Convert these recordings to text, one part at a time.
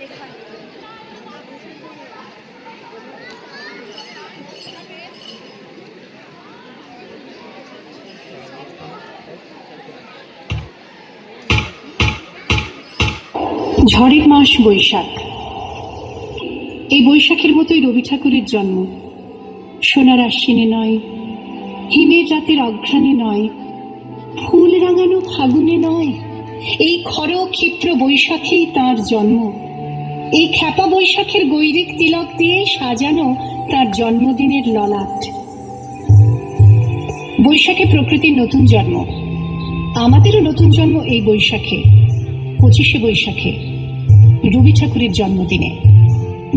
লেখা ঝড়ের মাস বৈশাখ। এই বৈশাখের মতোই রবি ঠাকুরের জন্ম। সোনার আশ্বিনে নয়, হিমের রাতের অঘ্রাণে নয়, ফুল রাঙানো ফাগুনে নয় এই খর ক্ষিপ্র বৈশাখেই তার জন্ম। এই খ্যাপা বৈশাখের গৈরিক তিলক দিয়ে সাজানো তার জন্মদিনের ললাট। বৈশাখে প্রকৃতির নতুন জন্ম। আমাদেরও নতুন জন্ম এই বৈশাখে, পঁচিশে বৈশাখে, রবি ঠাকুরের জন্মদিনে।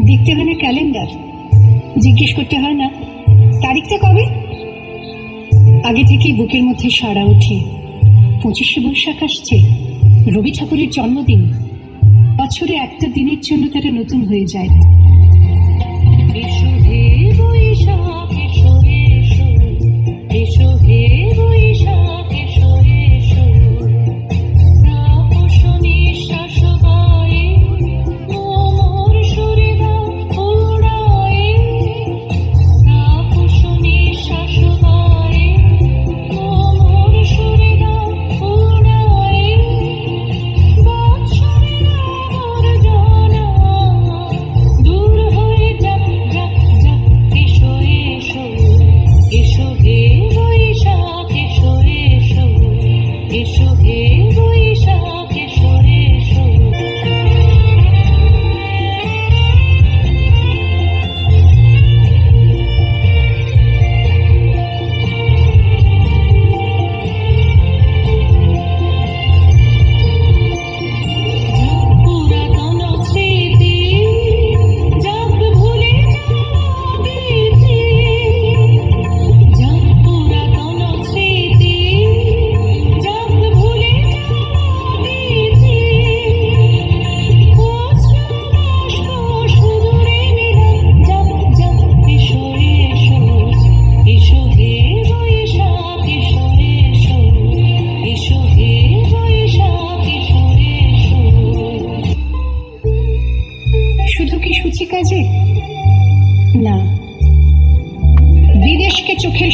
দেখতে হয় না ক্যালেন্ডার। জিজ্ঞেস করতে হয় না, তারিখটা কবে? আগে থেকেই বুকের মধ্যে সাড়া ওঠে। পঁচিশে বৈশাখ আসছে। রবি ঠাকুরের জন্মদিন। বছরে একটা দিনের জন্য তারা নতুন হয়ে যায়। এসো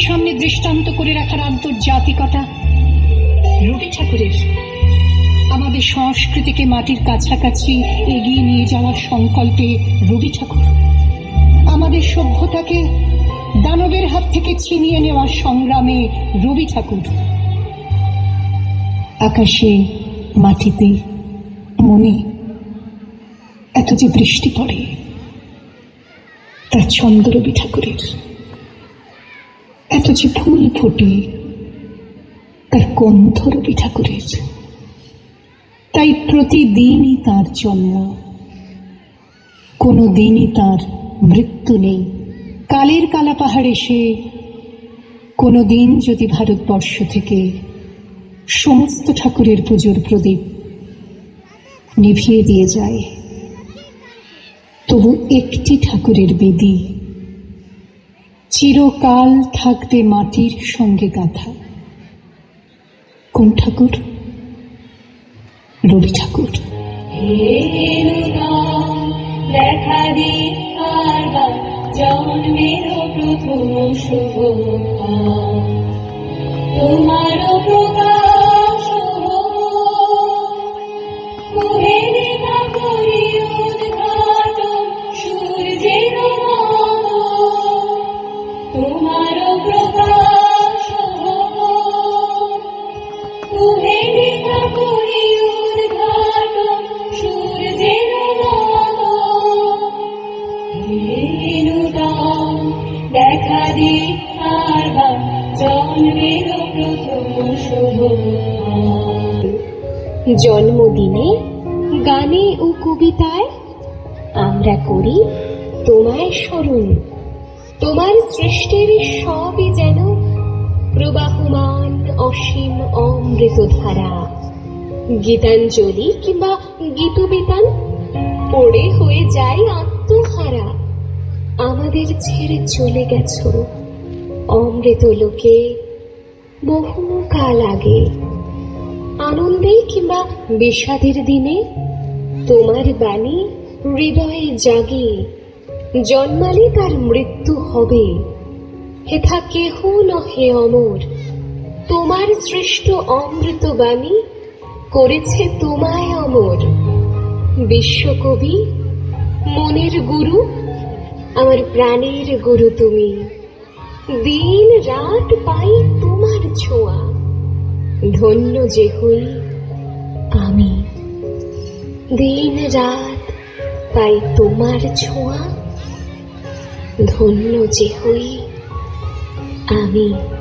সামনে দৃষ্টান্ত করে রাখার আন্তর্জাতিকতা। রবি ঠাকুরের আমাদের সংস্কৃতিকে মাটির কাছাকাছি এগিয়ে নিয়ে যাওয়ার সংকল্পে রবি ঠাকুর। আমাদের সভ্যতাকে দানবের হাত থেকে ছিনিয়ে নেওয়ার সংগ্রামে রবি ঠাকুর। আকাশে, মাটিতে মনে এত যে বৃষ্টি পড়ে, তার ছন্দ রবি ঠাকুরের। যে ফুল ফোটে, তার গন্ধ রবি ঠাকুরের তাই প্রতিদিনই তার জন্ম কোনো দিনই তার মৃত্যু নেই। কালের কালা পাহাড়ে সে কোনো দিন যদি ভারতবর্ষ থেকে সমস্ত ঠাকুরের পুজোর প্রদীপ নিভিয়ে দিয়ে যায়, তবু একটি ঠাকুরের বেদি চিরকাল থাকতে মাটির সঙ্গে গাথা। কোন ঠাকুর? রবি ঠাকুর। প্রথম শুভ তোমার প্রকাশ দেখা দি জন্মদিনে গানে ও কবিতায় আমরা করি তোমায় স্মরণ। তোমার সৃষ্টির সবই যেন প্রবাহমান অসীম অমৃত ধারা গীতাঞ্জলি কিংবা গীতবিতান পড়ে হয়ে যায় আত্মহারা। আমাদের ছেড়ে চলে গেছ। অমৃত লোকে বহু কাল আগে। আনন্দে কিংবা বিষাদের দিনে তোমার বাণী হৃদয়ে জাগে। জন্মালে তার মৃত্যু হবে। হেথা কেহ নহে অমর। তোমার সৃষ্ট অমৃত বাণী করেছে তোমায় অমর। বিশ্বকবি, মনের গুরু আমার প্রাণের গুরু তুমি। দিন রাত পাই তোমার ছোঁয়া। ধন্য যে হই আমি। দিন রাত পাই তোমার ছোঁয়া। ধন্য যে হই আমি।